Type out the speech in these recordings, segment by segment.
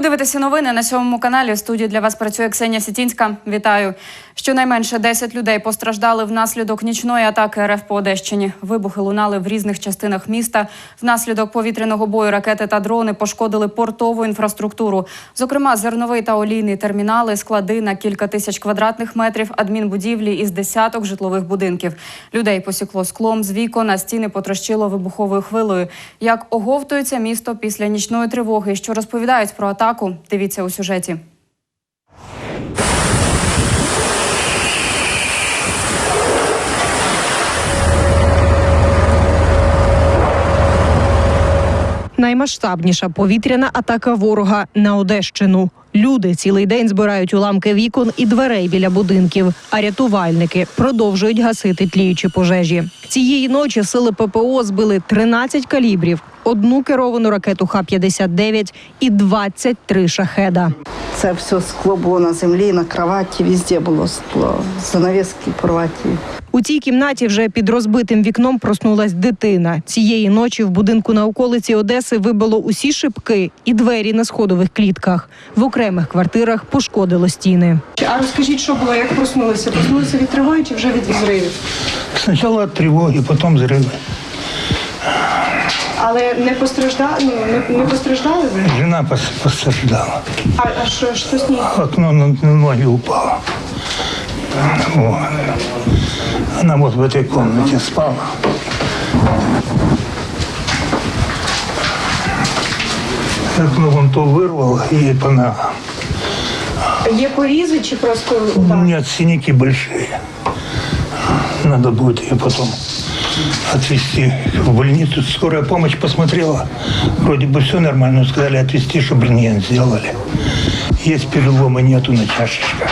Ви дивитеся новини на сьомому каналі. В студії для вас працює Ксенія Сітінська. Вітаю. Щонайменше 10 людей постраждали внаслідок нічної атаки РФ по Одещині. Вибухи лунали в різних частинах міста. Внаслідок повітряного бою ракети та дрони пошкодили портову інфраструктуру. Зокрема, зерновий та олійний термінали, склади на кілька тисяч квадратних метрів, адмінбудівлі із десяток житлових будинків. Людей посікло склом з вікон, а стіни потрощило вибуховою хвилею. Як оговтується місто після нічної тривоги, що розповідають про атаку, дивіться у сюжеті. Наймасштабніша повітряна атака ворога на Одещину. Люди цілий день збирають уламки вікон і дверей біля будинків, а рятувальники продовжують гасити тліючі пожежі. Цієї ночі сили ППО збили 13 калібрів, одну керовану ракету Х-59 і 23 шахеда. Це все скло було на землі, на кроваті, везде було скло, занавіски порваті. У цій кімнаті вже під розбитим вікном проснулась дитина. Цієї ночі в будинку на околиці Одеси вибило усі шибки і двері на сходових клітках. В окремих квартирах пошкодило стіни. А розкажіть, що було, як проснулися? Проснулися від тривоги чи вже від взривів? Сначала от тревоги, потом взрывы. Але не постраждали, ну, не, не постраждали ви? Жена пос- пострадала. А, а що, що з ній? Окно на, на ноги упало. Вот. Она вот в этой комнате спала. Окно вон то вырвало и по ногам. Є порізи чи просто У удар? меня синяки большие. Надо будет ее потом отвезти в больницу. Скорая помощь посмотрела. Вроде бы все нормально. Сказали отвезти, чтобы рентген сделали. Есть переломы, нету на чашечках.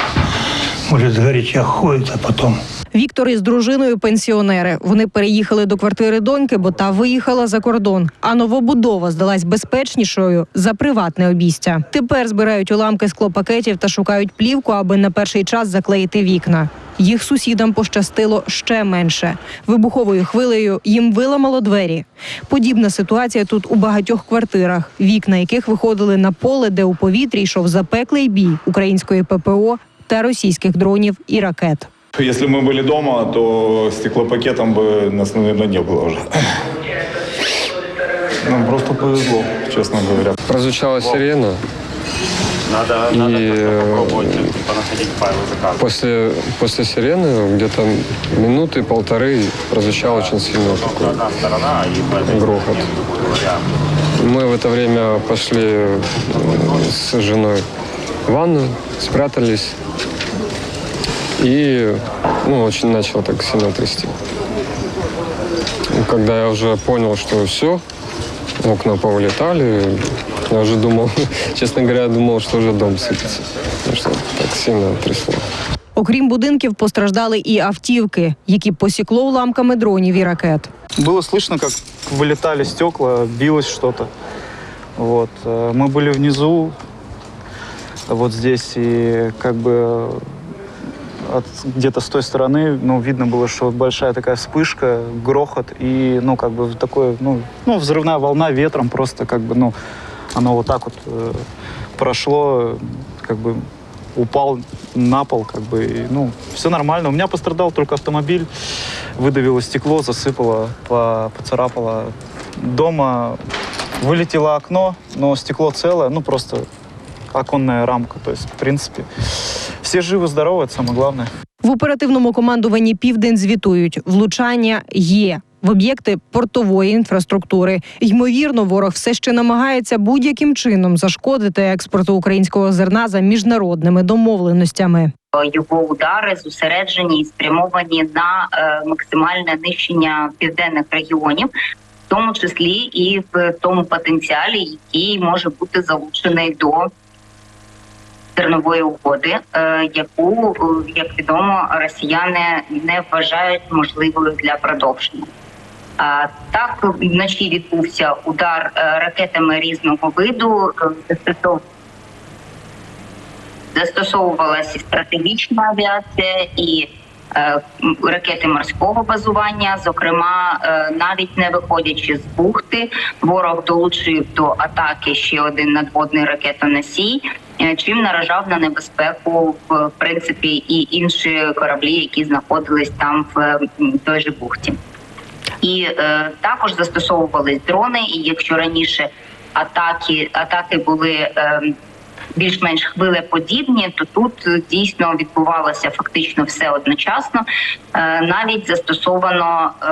Может, сгоряча ходит, а потом Віктор із дружиною пенсіонери. Вони переїхали до квартири доньки, бо та виїхала за кордон. А новобудова здалась безпечнішою за приватне обійстя. Тепер збирають уламки склопакетів та шукають плівку, аби на перший час заклеїти вікна. Їх сусідам пощастило ще менше. Вибуховою хвилею їм виламало двері. Подібна ситуація тут у багатьох квартирах, вікна яких виходили на поле, де у повітрі йшов запеклий бій української ППО та російських дронів і ракет. Если мы были дома, то стеклопакетом бы нас, наверное, не было уже. Нам просто повезло, честно говоря. Прозвучала сирена. Надо, И, надо э, попробовать типа, находить файлы заказа. После, после сирены где-то минуты полторы прозвучал очень сильно такой сторона и грохот. Мы в это время пошли э, с женой в ванну, спрятались. И ну, очень начало так сильно трясти. И Когда я уже понял, что все, окна повылетали, я уже думал, честно говоря, я думал, что уже дом сыпется. Потому что так сильно трясло. Окрім будинків, постраждали і автівки, які посікло уламками дронів і ракет. Было слышно, как вылетали стекла, билось что-то. Вот. э, Мы были внизу, вот здесь, и как бы от- где-то с той стороны, ну, видно было, что большая такая вспышка, грохот, и, ну, как бы такое, ну, ну, взрывная волна ветром просто, как бы, ну, оно вот так вот э, прошло, как бы упал на пол, как бы, и, ну, все нормально. У меня пострадал только автомобиль, выдавило стекло, засыпало, по- поцарапало. Дома вылетело окно, но стекло целое, ну, просто оконная рамка, то есть, в принципе, все живы-здоровы, это самое главное. В оперативному командуванні Південь звітують, влучання є. В об'єкти портової інфраструктури ймовірно, ворог все ще намагається будь-яким чином зашкодити експорту українського зерна за міжнародними домовленостями. його удари зосереджені і спрямовані на е, максимальне нищення південних регіонів, в тому числі і в тому потенціалі, який може бути залучений до зернової угоди, е, яку, е, як відомо, росіяни не вважають можливою для продовження. А, Так вночі відбувся удар е, ракетами різного виду. Застосовувалася стратегічна авіація, і ракети морського базування. Зокрема, навіть не виходячи з бухти, ворог долучив до атаки ще один надводний ракетоносій. Е, Чим наражав на небезпеку в принципі і інші кораблі, які знаходились там в той же бухті. І е, також застосовувались дрони. І якщо раніше атаки атаки були е, більш-менш хвилеподібні, то тут е, дійсно відбувалося фактично все одночасно. Е, навіть застосовано е,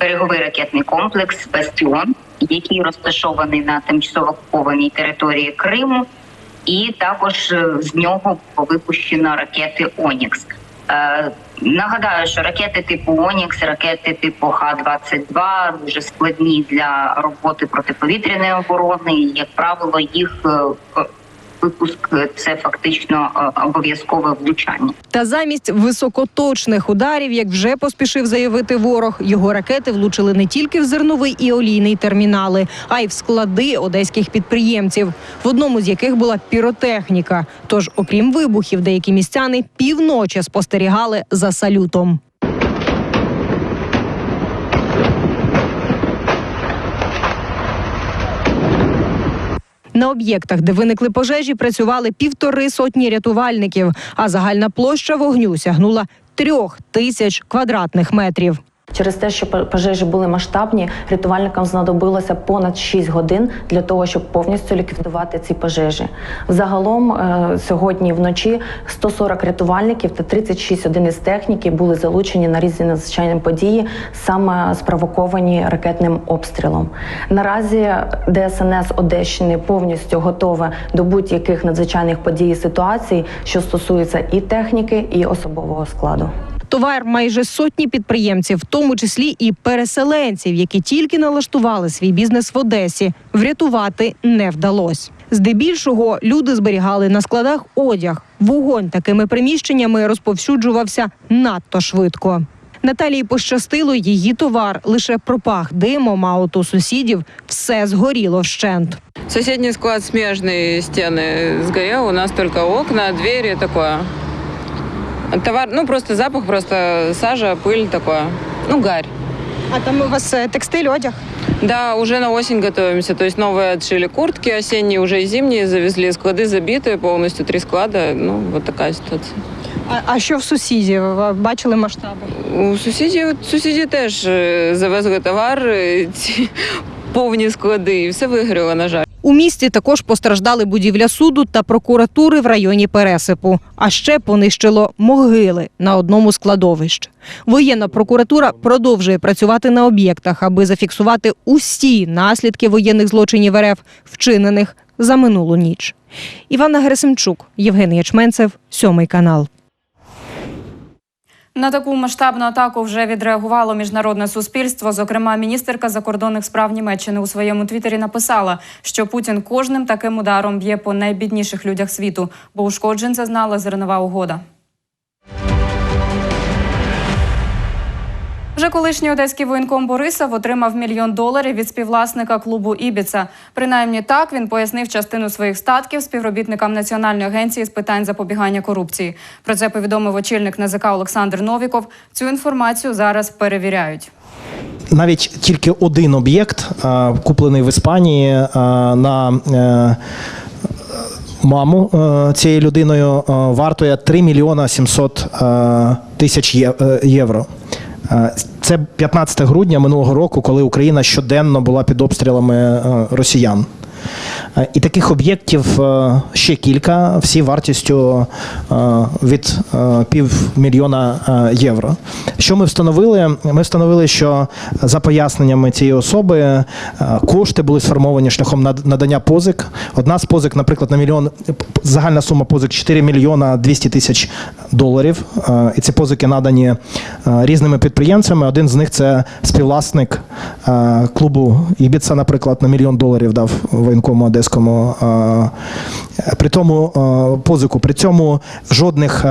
береговий ракетний комплекс Бастіон, який розташований на тимчасово окупованій території Криму, і також е, з нього випущено ракети Онікс. Е, Нагадаю, що ракети типу Онікс, ракети типу Х-22 дуже складні для роботи протиповітряної оборони. Як правило, їх е, випуск е, це фактично е, обов'язкове влучання. Та замість високоточних ударів, як вже поспішив заявити ворог, його ракети влучили не тільки в зерновий і олійний термінали, а й в склади одеських підприємців, в одному з яких була піротехніка. Тож, окрім вибухів, деякі містяни півночі спостерігали за салютом. На об'єктах, де виникли пожежі, працювали півтори сотні рятувальників, а загальна площа вогню сягнула трьох тисяч квадратних метрів. Через те, що пожежі були масштабні, рятувальникам знадобилося понад 6 годин для того, щоб повністю ліквідувати ці пожежі. Загалом е, сьогодні вночі 140 рятувальників та 36 одиниць техніки були залучені на різні надзвичайні події, саме спровоковані ракетним обстрілом. Наразі ДСНС Одещини повністю готове до будь-яких надзвичайних подій і ситуацій, що стосуються і техніки, і особового складу. Товар майже сотні підприємців, в тому числі і переселенців, які тільки налаштували свій бізнес в Одесі, врятувати не вдалося. Здебільшого люди зберігали на складах одяг. Вогонь такими приміщеннями розповсюджувався надто швидко. Наталії пощастило, її товар лише пропах димом, а от у сусідів все згоріло вщент. Соседний склад смежные стены сгорел, у нас только окна, двери такое. Товар, ну просто запах, просто сажа, пыль такое. Ну, гарь. А там у вас е, текстиль, одяг? Да, уже на осень готовимся. То есть новые отшили куртки, осенние уже и зимние завезли. Склады забиты полностью, три склада. Ну, вот такая ситуация. А, а що в сусідів? Ви Бачили масштаби? У сусідів, сусіді теж е, завезли товар, е, ці повні склади, і все вигоріло, на жаль. У місті також постраждали будівля суду та прокуратури в районі Пересипу. А ще понищило могили на одному з кладовищ. Воєнна прокуратура продовжує працювати на об'єктах, аби зафіксувати усі наслідки воєнних злочинів РФ, вчинених за минулу ніч. Івана Герасимчук, Євгеній Ячменцев, сьомий канал. На таку масштабну атаку вже відреагувало міжнародне суспільство. Зокрема, міністерка закордонних справ Німеччини у своєму твіттері написала, що Путін кожним таким ударом б'є по найбідніших людях світу, бо ушкоджень зазнала зернова угода. Вже колишній одеський воєнком Борисов отримав мільйон доларів від співвласника клубу Ібіца. Принаймні так він пояснив частину своїх статків співробітникам Національної агенції з питань запобігання корупції. Про це повідомив очільник НАЗК Олександр Новіков. Цю інформацію зараз перевіряють. навіть тільки один об'єкт, е, куплений в Іспанії е, на е, маму цією людиною, вартує 3 мільйона 700 е, тисяч євро. Е, Це 15 грудня минулого року, коли Україна щоденно була під обстрілами е, росіян. Е, І таких об'єктів е, ще кілька, всі вартістю е, від півмільйона євро. Що ми встановили? Ми встановили, що за поясненнями цієї особи кошти були сформовані шляхом над- надання позик. Одна з позик, наприклад, на мільйон загальна сума позик 4 мільйона 200 тисяч доларів. І ці позики надані різними підприємцями. Один з них це співвласник клубу Ібіца, наприклад, на мільйон доларів дав воєнкому одеському. При тому позику, при цьому жодних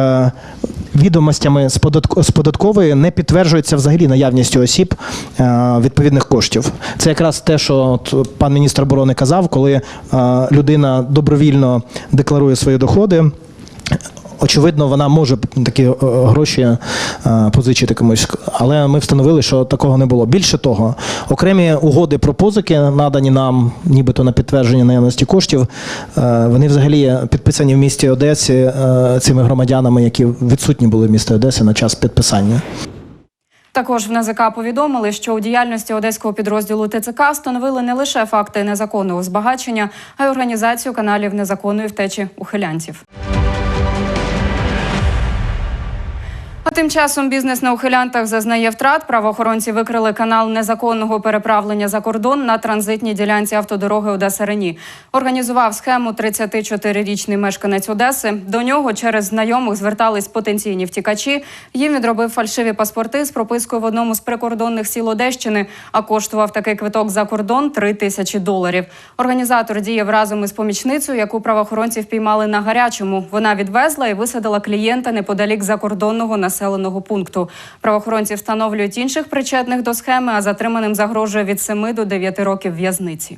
відомостями з податкової не підтверджується взагалі наявністю осіб відповідних коштів. Це якраз те, що от пан міністр оборони казав, коли людина добровільно декларує свої доходи. Очевидно, вона може такі е, гроші е, позичити комусь. Але ми встановили, що такого не було. Більше того, окремі угоди про позики, надані нам, нібито на підтвердження наявності коштів, е, вони взагалі підписані в місті Одесі цими громадянами, які відсутні були в місті Одеси на час підписання. Також в НАЗК повідомили, що у діяльності одеського підрозділу ТЦК встановили не лише факти незаконного збагачення, а й організацію каналів незаконної втечі ухилянців. Тим часом бізнес на ухилянтах зазнає втрат. Правоохоронці викрили канал незаконного переправлення за кордон на транзитній ділянці автодороги Одеса Рені. Організував схему 34-річний мешканець Одеси. До нього через знайомих звертались потенційні втікачі. Їм відробив фальшиві паспорти з пропискою в одному з прикордонних сіл Одещини. А коштував такий квиток за кордон 3 тисячі доларів. Організатор діяв разом із помічницею, яку правоохоронці впіймали на гарячому. Вона відвезла і висадила клієнта неподалік закордонного населеного пункту. Правоохоронці встановлюють інших причетних до схеми, а затриманим загрожує від 7 до 9 років в'язниці.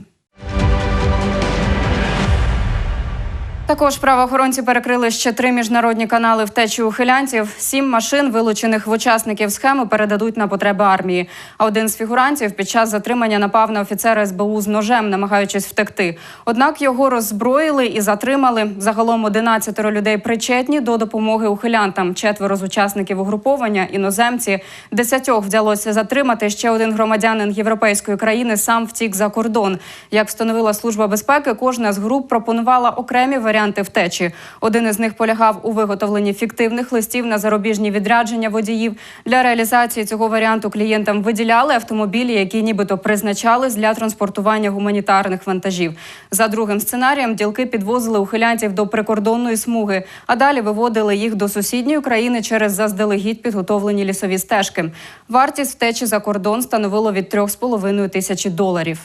Також правоохоронці перекрили ще три міжнародні канали втечі ухилянців. Сім машин, вилучених в учасників схеми, передадуть на потреби армії. А один з фігурантів під час затримання напав на офіцера СБУ з ножем, намагаючись втекти. Однак його роззброїли і затримали. Загалом 11 людей причетні до допомоги ухилянтам. Четверо з учасників угруповання іноземці. Десятьох вдалося затримати. Ще один громадянин європейської країни сам втік за кордон. Як встановила служба безпеки, кожна з груп пропонувала окремі варіанти втечі. Один із них полягав у виготовленні фіктивних листів на зарубіжні відрядження водіїв. Для реалізації цього варіанту клієнтам виділяли автомобілі, які нібито призначались для транспортування гуманітарних вантажів. За другим сценарієм ділки підвозили ухилянтів до прикордонної смуги, а далі виводили їх до сусідньої країни через заздалегідь підготовлені лісові стежки. Вартість втечі за кордон становила від 3,5 тисячі доларів.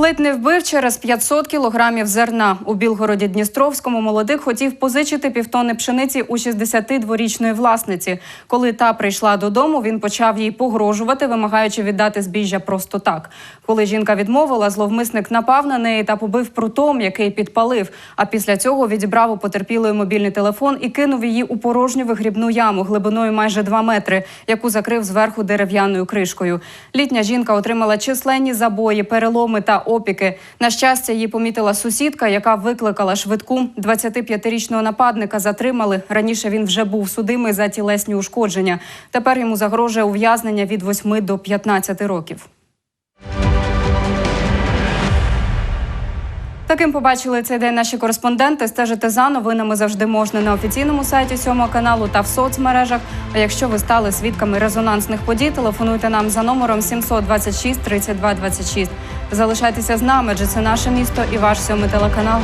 Ледь не вбив через 500 кілограмів зерна. У Білгороді Дністровському молодик хотів позичити півтони пшениці у 62-річної власниці. Коли та прийшла додому, він почав їй погрожувати, вимагаючи віддати збіжжя просто так. Коли жінка відмовила, зловмисник напав на неї та побив прутом, який підпалив. А після цього відібрав у потерпілої мобільний телефон і кинув її у порожню вигрібну яму глибиною майже 2 метри, яку закрив зверху дерев'яною кришкою. Літня жінка отримала численні забої, переломи та опіки. На щастя, її помітила сусідка, яка викликала швидку. 25-річного нападника затримали. Раніше він вже був судимий за тілесні ушкодження. Тепер йому загрожує ув'язнення від 8 до 15 років. Таким побачили цей день наші кореспонденти. Стежити за новинами завжди можна на офіційному сайті сьомого каналу та в соцмережах. А якщо ви стали свідками резонансних подій, телефонуйте нам за номером 726 32 26. Залишайтеся з нами, адже це наше місто і ваш сьомий телеканал.